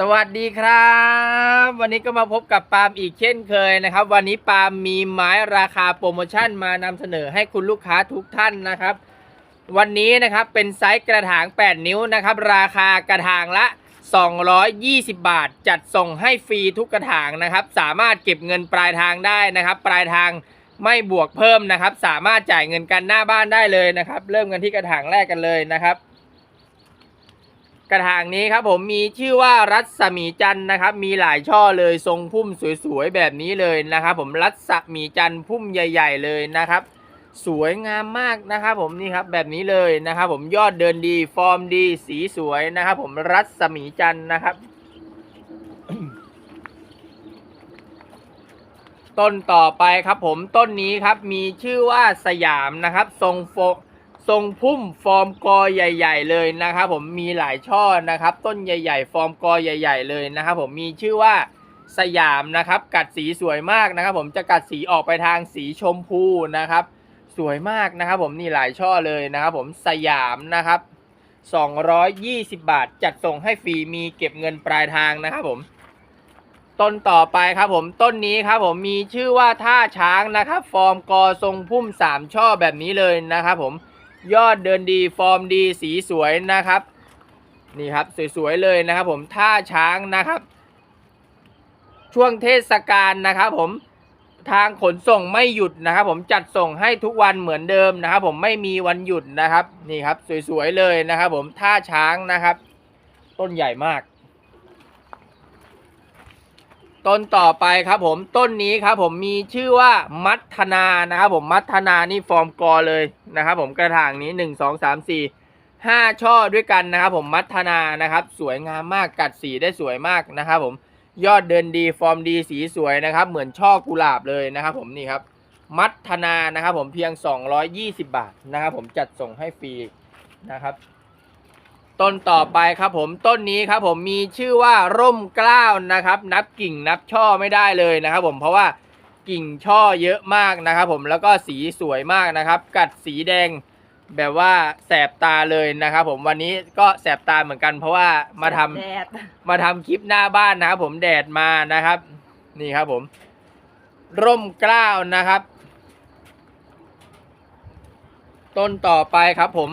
สวัสดีครับ วันนี้ก็มาพบกับปาล์มอีกเช่นเคยนะครับ วันนี้ปาล์มมีไม้ราคาโปรโมชั่นมานำเสนอให้คุณลูกค้าทุกท่านนะครับ วันนี้นะครับเป็นไซส์กระถาง 8 นิ้วนะครับ ราคากระถางละ 220 บาท จัดส่งให้ฟรีทุกกระถางนะครับ สามารถเก็บเงินปลายทางได้นะครับ ปลายทางไม่บวกเพิ่มนะครับ สามารถจ่ายเงินกันหน้าบ้านได้เลยนะครับ เริ่มกันที่กระถางแรกกันเลยนะครับ กระถางนี้ครับผมมีชื่อว่ารัศมีจันนะครับ มีหลายช่อเลยทรงพุ่มสวยๆแบบนี้เลยนะครับ ผมรัศมีจันพุ่มใหญ่ ๆ เลยนะครับ สวยงามมากนะครับผมนี่ครับแบบนี้เลยนะครับ ผมยอดเดินดีฟอร์มดีสีสวยนะครับผมรัศมีจันนะครับต้นต่อไปครับผมต้นนี้ครับมีชื่อว่าสยามนะครับ ทรงโฟ ทรงพุ่มฟอร์มกอใหญ่ ๆ เลยนะครับผมมีหลายช่อนะครับ ต้นใหญ่ ๆ ฟอร์มกอใหญ่ ๆ เลยนะครับผมมีชื่อว่าสยามนะครับ กัดสีสวยมากนะครับ ผมจะกัดสีออกไปทางสีชมพูนะครับ สวยมากนะครับ ผมนี่หลายช่อเลยนะครับ ผมสยามนะครับ 220 บาท จัดส่งให้ฟรีมีเก็บเงินปลายทางนะครับผมต้นต่อไปครับผมต้นนี้ครับผมมีชื่อว่าท่าช้างนะครับ ฟอร์มกอทรงพุ่มสามช่อแบบนี้เลยนะครับผม ยอดเดินดีฟอร์มดีสีสวยนะครับ นี่ครับสวยๆเลยนะครับผมท่าช้างนะครับ ช่วงเทศกาลนะครับผมทางขนส่งไม่หยุดนะครับผมจัดส่งให้ทุกวันเหมือนเดิมนะครับ ผมไม่มีวันหยุดนะครับ นี่ครับสวยๆเลยนะครับ ผมท่าช้างนะครับ ต้นใหญ่มาก ต้นต่อไปครับผมต้นนี้ครับผมมีชื่อว่ามัทนานะครับผมมัทนานี่ฟอร์มกอเลยนะครับผมกระถางนี้หนึ่งสองสามสี่ห้าช่อด้วยกันนะครับผมมัทนานะครับ สวยงามมากกัดสีได้สวยมากนะครับผมยอดเดินดีฟอร์มดีสีสวยนะครับ เหมือนช่อกุหลาบเลยนะครับผมนี่ครับมัทนานะครับผมเพียง 220 บาทนะครับผมจัดส่งให้ฟรีนะครับ ต้นต่อไปครับผมต้นนี้ครับผมมีชื่อว่าร่มเกล้านะครับ นับกิ่งนับช่อไม่ได้เลยนะครับ ผมเพราะว่ากิ่งช่อเยอะมากนะครับ ผมแล้วก็สีสวยมากนะครับ กัดสีแดงแบบว่าแสบตาเลยนะครับ ผมวันนี้ก็แสบตาเหมือนกันเพราะว่ามาทำแดดมาทำคลิปหน้าบ้านนะครับ ผมแดดมานะครับ นี่ครับผม ร่มเกล้านะครับ ต้นต่อไปครับผม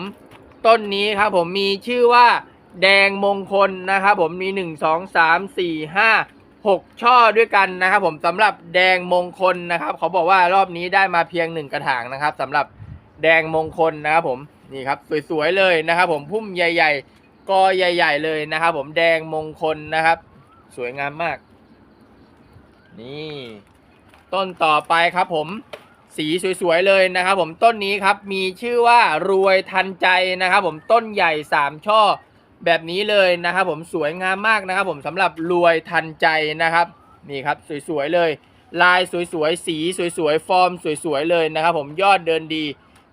ต้นนี้ครับผมมีชื่อว่าแดงมงคลนะครับผมมีหนึ่งสองสามสี่ห้าหกช่อด้วยกันนะครับผมสำหรับแดงมงคลนะครับเขาบอกว่ารอบนี้ได้มาเพียงหนึ่งกระถางนะครับสำหรับแดงมงคลนะครับผมนี่ครับสวยๆเลยนะครับผมพุ่มใหญ่ ๆกอใหญ่ ๆ เลยนะครับผมแดงมงคลนะครับ สวยงามมาก นี่ ต้นต่อไปครับผม สีสวยๆเลยนะครับผมต้นนี้ครับมีชื่อว่ารวยทันใจนะครับผมต้นใหญ่สามช่อแบบนี้เลยนะครับผมสวยงามมากนะครับผมสำหรับรวยทันใจนะครับนี่ครับสวยๆเลย ลายสวยๆสีสวยๆฟอร์มสวยๆเลยนะครับผมยอดเดินดี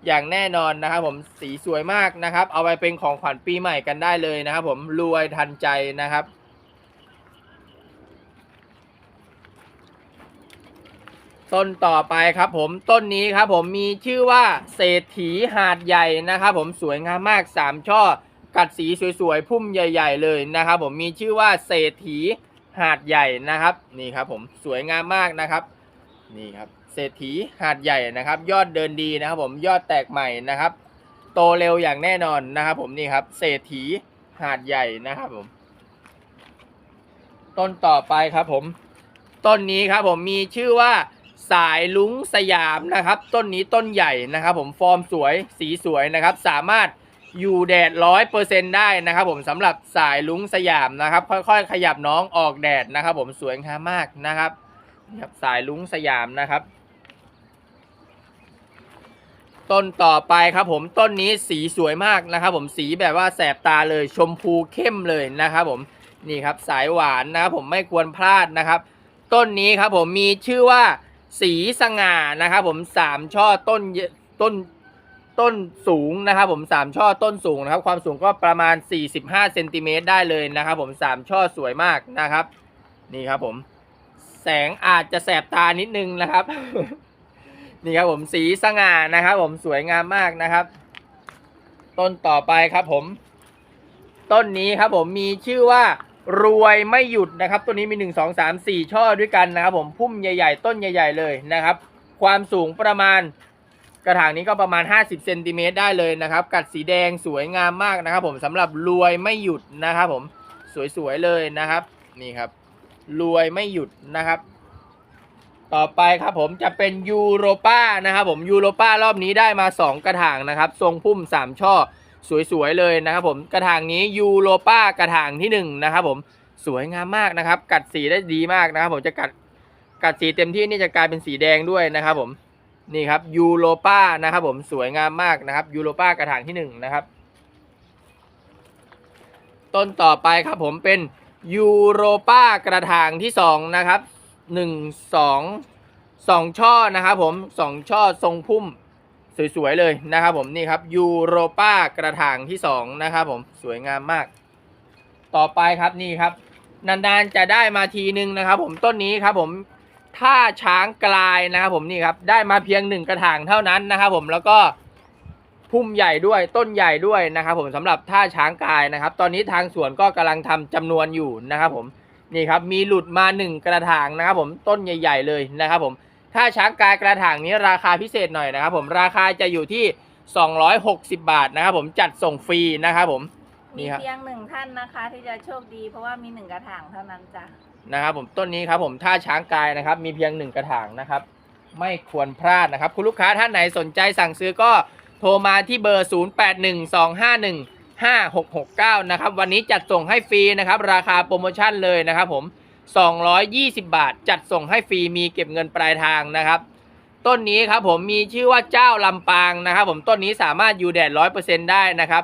อย่างแน่นอนนะครับผมสีสวยมากนะครับ เอาไปเป็นของขวัญปีใหม่กันได้เลยนะครับผมรวยทันใจนะครับ ต้นต่อไปครับผมต้นนี้ครับผมมีชื่อว่าเศรษฐีหาดใหญ่นะครับผมสวยงามมากสามช่อกัดสีสวยๆพุ่มใหญ่ ๆ เลยนะครับผมมีชื่อว่าเศรษฐีหาดใหญ่นะครับนี่ครับผมสวยงามมากนะครับนี่ครับเศรษฐีหาดใหญ่นะครับ ยอดเดินดีนะครับผมยอดแตกใหม่นะครับ โตเร็วอย่างแน่นอนนะครับผมนี่ครับเศรษฐีหาดใหญ่นะครับผม ต้นต่อไปครับผม ต้นนี้ครับผมมีชื่อว่า สายลุงสยามนะครับ ต้นนี้ต้นใหญ่นะครับ ผมฟอร์มสวยสีสวยนะครับ สามารถอยู่แดดร้อยเปอร์เซ็นได้นะครับ ผมสำหรับสายลุงสยามนะครับ ค่อยๆ ขยับน้องออกแดดนะครับ ผมสวยงามมากนะครับนี่ครับสายลุงสยามนะครับต้นต่อไปครับผมต้นนี้สีสวยมากนะครับผมสีแบบว่าแสบตาเลยชมพูเข้มเลยนะครับผมนี่ครับสายหวานนะครับผมไม่ควรพลาดนะครับ ต้นนี้ครับผมมีชื่อว่า สีสง่านะครับผมสามช่อต้นยต้นต้นสูงนะครับผมสามช่อต้นสูงนะครับความสูงก็ประมาณ 45เซนติเมตรได้เลยนะครับผมสามช่อสวยมากนะครับ นี่ครับผมแสงอาจจะแสบตานิดนึงนะครับ นี่ครับผมสีสง่านะครับ ผมสวยงามมากนะครับ ต้นต่อไปครับผม ต้นนี้ครับผมมีชื่อว่า รวยไม่หยุดนะครับ ตัวนี้มี 1 2 3 4 ช่อด้วยกันนะครับ ผมพุ่มใหญ่ ๆ ต้นใหญ่ ๆ เลยนะครับ ความสูงประมาณกระถางนี้ก็ประมาณ 50เซนติเมตรได้เลยนะครับ กัดสีแดงสวยงามมากนะครับ ผมสำหรับรวยไม่หยุดนะครับ ผมสวยๆเลยนะครับนี่ครับ รวยไม่หยุดนะครับ ต่อไปครับผมจะเป็นยูโรป้านะครับ ผมยูโรป้ารอบนี้ได้มา 2 กระถางนะครับ ทรงพุ่ม 3 ช่อ สวยๆเลยนะครับผมกระถางนี้ยูโรป้ากระถางที่1นะครับผมสวยงามมากนะครับ กัดสีได้ดีมากนะครับผมจะกัดกัดสีเต็มที่นี่จะกลายเป็นสีแดงด้วยนะครับผมนี่ครับยูโรป้านะครับผมสวยงามมากนะครับยูโรป้ากระถางที่1นะครับต้นต่อไปครับผมเป็นยูโรป้ากระถางที่2นะครับ1 2 2ช่อนะครับผม2ช่อทรงพุ่ม สวย ๆ เลยนะครับผมนี่ครับยูโรป้ากระถางที่ 2 นะครับผมสวยงามมาก ต่อไปครับนี่ครับ นาน ๆ จะได้มาทีนึงนะครับ ผมต้นนี้ครับผมท่าช้างกลายนะครับผมนี่ครับได้มาเพียงหนึ่งกระถางเท่านั้นนะครับผมแล้วก็พุ่มใหญ่ด้วยต้นใหญ่ด้วยนะครับ ผมสำหรับท่าช้างกายนะครับ ตอนนี้ทางสวนก็กำลังทำจำนวนอยู่นะครับผมนี่ครับมีหลุดมาหนึ่งกระถางนะครับผมต้นใหญ่ ๆ เลยนะครับผม ท่าช้างกายกระถางนี้ราคาพิเศษหน่อยนะครับผมราคาจะอยู่ที่ 260 บาทนะครับผมจัดส่งฟรีนะครับผมมีนี่ครับ เพียงหนึ่งท่านนะคะ ที่จะโชคดีเพราะว่ามีหนึ่งกระถางเท่านั้นจ้ะนะครับผมต้นนี้ครับผมท่าช้างกายนะครับมีเพียงหนึ่งกระถางนะครับไม่ควรพลาดนะครับ คุณลูกค้าท่านไหนสนใจสั่งซื้อก็โทรมาที่เบอร์ 0812515669 นะครับวันนี้จัดส่งให้ฟรีนะครับราคาโปรโมชั่นเลยนะครับผม 220 บาท จัดส่งให้ฟรีมีเก็บเงินปลายทางนะครับ ต้นนี้ครับผมมีชื่อว่าเจ้าลำปางนะครับ ผมต้นนี้สามารถอยู่แดดร้อยเปอร์เซ็นได้นะครับ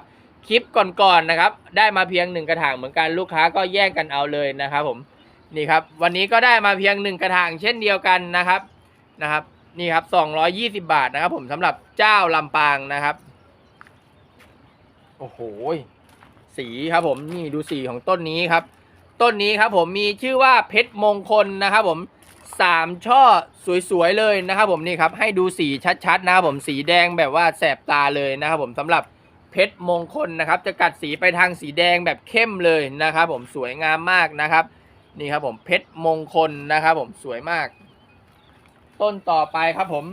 คลิปก่อนๆนะครับ ได้มาเพียงหนึ่งกระถางเหมือนกันลูกค้าก็แย่งกันเอาเลยนะครับผมนี่ครับวันนี้ก็ได้มาเพียงหนึ่งกระถางเช่นเดียวกันนะครับนะครับนี่ครับ 220 บาทนะครับ ผมสำหรับเจ้าลำปางนะครับ โอ้โหสีครับผมนี่ดูสีของต้นนี้ครับ ต้นนี้ครับผมมีชื่อว่าเพชรมงคลนะครับผมสามช่อสวยๆเลยนะครับผมนี่ครับให้ดูสีชัดๆนะครับผมสีแดงแบบว่าแสบตาเลยนะครับผมสำหรับเพชรมงคลนะครับ จะกัดสีไปทางสีแดงแบบเข้มเลยนะครับผมสวยงามมากนะครับ นี่ครับผมเพชรมงคลนะครับผมสวยมาก ต้นต่อไปครับผม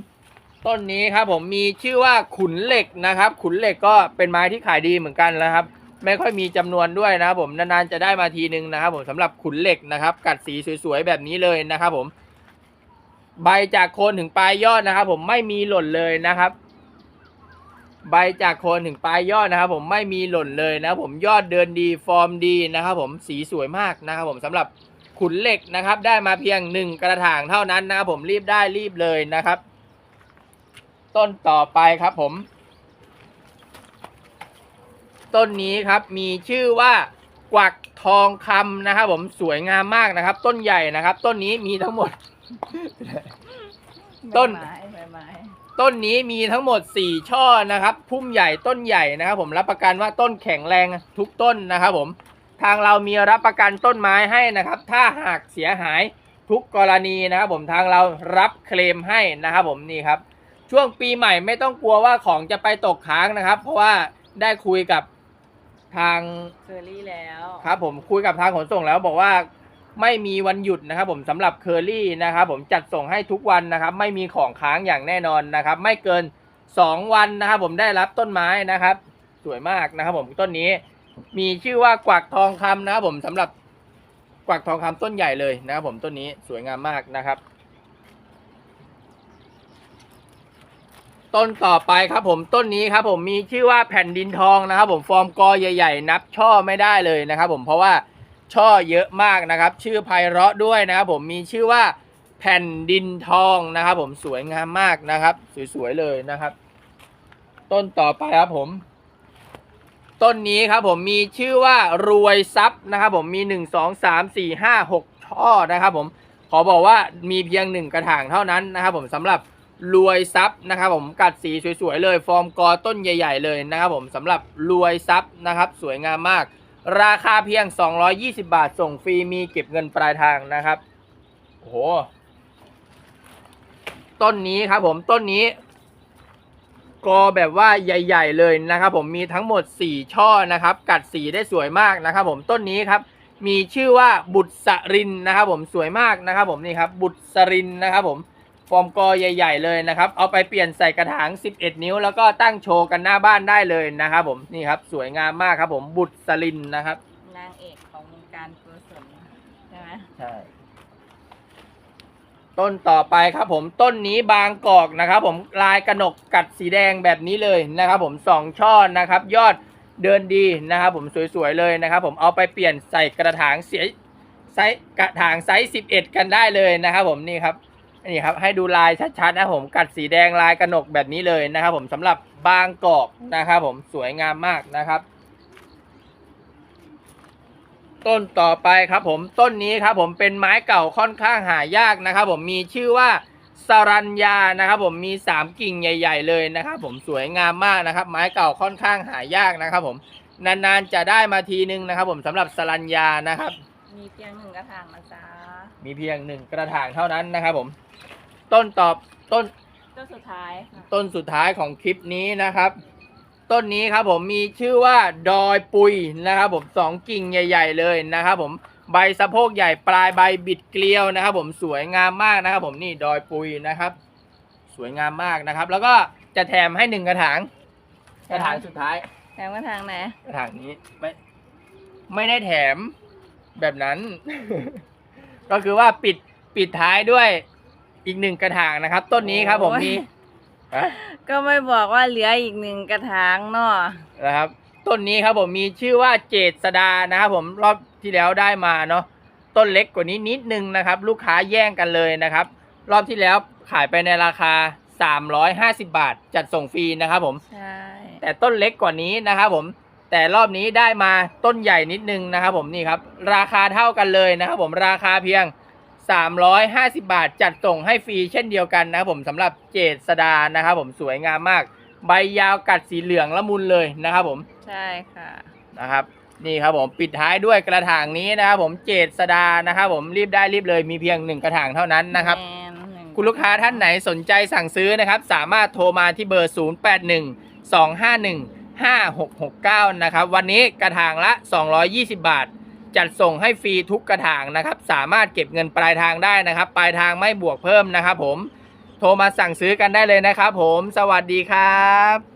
ต้นนี้ครับผมมีชื่อว่าขุนเหล็กนะครับ ขุนเหล็กก็เป็นไม้ที่ขายดีเหมือนกันนะครับ ไม่ค่อยมีจำนวนด้วยนะครับผมนานๆจะได้มาทีนึงนะครับผมสำหรับขุนเหล็กนะครับ กัดสีสวยๆแบบนี้เลยนะครับผม ใบจากโคนถึงปลายยอดนะครับ ผมไม่มีหล่นเลยนะครับ ใบจากโคนถึงปลายยอดนะครับ ผมไม่มีหล่นเลยนะครับผมยอดเดินดีฟอร์มดีนะครับผมสีสวยมากนะครับ ผมสำหรับขุนเหล็กนะครับ ได้มาเพียงหนึ่งกระถางเท่านั้นนะครับผมรีบได้รีบเลยนะครับ ต้นต่อไปครับผม ต้นนี้ครับมีชื่อว่ากวักทองคำนะครับ ผมสวยงามมากนะครับ ต้นใหญ่นะครับ ต้นนี้มีทั้งหมด ต้นใบไม้ใบไม้ต้นนี้มีทั้งหมด 4 ช่อนะครับ พุ่มใหญ่ต้นใหญ่นะครับ ผมรับประกันว่าต้นแข็งแรงทุกต้นนะครับ ผมทางเรามีรับประกันต้นไม้ให้นะครับ ถ้าหากเสียหายทุกกรณีนะครับ ผมทางเรารับเคลมให้นะครับผมนี่ครับ ช่วงปีใหม่ไม่ต้องกลัวว่าของจะไปตกค้างนะครับ เพราะว่าได้คุยกับ ทางเคอรี่แล้วครับผมคุยกับทางขนส่งแล้วบอกว่าไม่มีวันหยุดนะครับผมสำหรับเคอรี่นะครับผมจัดส่งให้ทุกวันนะครับไม่มีของค้างอย่างแน่นอนนะครับ ไม่เกิน 2 วันนะครับผมได้รับต้นไม้นะครับ สวยมากนะครับผมต้นนี้ มีชื่อว่ากวักทองคำนะครับผมสำหรับกวักทองคำต้นใหญ่เลยนะครับผมต้นนี้สวยงามมากนะครับ ต้นต่อไปครับผมต้นนี้ครับผมมีชื่อว่าแผ่นดินทองนะครับ ผมฟอร์มกอใหญ่ ๆ นับช่อไม่ได้เลยนะครับ ผมเพราะว่าช่อเยอะมากนะครับ ชื่อไพเราะด้วยนะครับ ผมมีชื่อว่าแผ่นดินทองนะครับ ผมสวยงามมากนะครับ สวยๆเลยนะครับ ต้นต่อไปครับผม ต้นนี้ครับผมมีชื่อว่ารวยทรัพย์นะครับ ผมมี1 2 3 4 5 6ช่อนะครับ ผมขอบอกว่ามีเพียงหนึ่งกระถางเท่านั้นนะครับ ผมสำหรับ รวยทรัพย์นะครับผมกัดสีสวยๆเลย ฟอร์มกอต้นใหญ่ ๆ เลยนะครับผมสำหรับรวยทรัพย์นะครับสวยงามมาก ราคาเพียง 220 บาท ส่งฟรีมีเก็บเงินปลายทางนะครับโอ้โหต้นนี้ครับผมต้นนี้ กอแบบว่าใหญ่ ๆ เลยนะครับ ผมมีทั้งหมด 4 ช่อนะครับ กัดสีได้สวยมากนะครับ ผมต้นนี้ครับ มีชื่อว่าบุตรสรินนะครับ ผมสวยมากนะครับ ผมนี่ครับบุตรสรินนะครับผม มกอใหญ่ ๆ เลยนะครับ เอาไปเปลี่ยนใส่กระถาง 11 นิ้ว แล้วก็ตั้งโชว์กันหน้าบ้านได้เลยนะครับผมนี่ครับสวยงามมากครับผมบุตรสรินนะครับนางเอกของวงการกุศลใช่ไหมใช่ต้นต่อไปครับผมต้นนี้บางกอกนะครับ ผมลายกระหนกกัดสีแดงแบบนี้เลยนะครับ ผมสองช่อนะครับ ยอดเดินดีนะครับ ผมสวยๆเลยนะครับ ผมเอาไปเปลี่ยนใส่กระถางเสียไซส์กระถางไซส์11 กันได้เลยนะครับ ผมนี่ครับ นี่ครับให้ดูลายชัดๆนะผมกัดสีแดงลายกระหนกแบบนี้เลยนะครับ ผมสำหรับบางกอกนะครับ ผมสวยงามมากนะครับ ต้นต่อไปครับ ผมต้นนี้ครับ ผมเป็นไม้เก่าค่อนข้างหายากนะครับ ผมมีชื่อว่าสรัญญานะครับ ผมมีสามกิ่งใหญ่ ๆ เลยนะครับ ผมสวยงามมากนะครับ ไม้เก่าค่อนข้างหายากนะครับ ผมนานๆจะได้มาทีนึงนะครับ ผมสำหรับสรัญญานะครับ มีเพียงหนึ่งกระถางนะจ๊ะมีเพียงหนึ่งกระถางเท่านั้นนะครับผม ต้นตอบต้นต้นสุดท้ายค่ะต้นสุดท้ายของคลิปนี้นะครับ ต้นนี้ครับผมมีชื่อว่าดอยปุยนะครับ ผมสองกิ่งใหญ่ ๆ เลยนะครับ ผมใบสะโพกใหญ่ปลายใบบิดเกลียวนะครับ ผมสวยงามมากนะครับ ผมนี่ดอยปุยนะครับ สวยงามมากนะครับ แล้วก็จะแถมให้หนึ่งกระถางกระถางสุดท้าย แถมกระถางไหนกระถางนี้ไม่ไม่ได้แถมแบบนั้น ก็คือว่าปิดปิดท้ายด้วย อีกหนึ่งกระถางนะครับ ต้นนี้ครับผมมีฮะก็ไม่บอกว่าเหลืออีกหนึ่งกระถางเนาะนะครับ ต้นนี้ครับผมมีชื่อว่าเจษดานะครับผมรอบที่แล้วได้มาเนาะต้นเล็กกว่านี้นิดนึงนะครับ ลูกค้าแย่งกันเลยนะครับ รอบที่แล้วขายไปในราคา 350 บาท จัดส่งฟรีนะครับผม ใช่แต่ต้นเล็กกว่านี้นะครับผม แต่รอบนี้ได้มาต้นใหญ่นิดนึงนะครับผมนี่ครับ ราคาเท่ากันเลยนะครับผมราคาเพียง 350 บาทจัดส่งให้ฟรีเช่นเดียวกันนะครับผมสำหรับเจษดานะครับผมสวยงามมาก ใบยาวกัดสีเหลืองละมุนเลยนะครับผมใช่ค่ะนะครับนี่ครับผมปิดท้ายด้วยกระถางนี้นะครับผมเจษดานะครับผมรีบได้รีบเลยมีเพียงหนึ่งกระถางเท่านั้นนะครับ แมนหนึ่งคุณลูกค้าท่านไหนสนใจสั่งซื้อนะครับ สามารถโทรมาที่เบอร์ 081 251 5669 นะครับ วันนี้กระถางละ 220 บาท จัดส่งให้ฟรีทุกกระถางนะครับ สามารถเก็บเงินปลายทางได้นะครับ ปลายทางไม่บวกเพิ่มนะครับผม โทรมาสั่งซื้อกันได้เลยนะครับผม สวัสดีครับ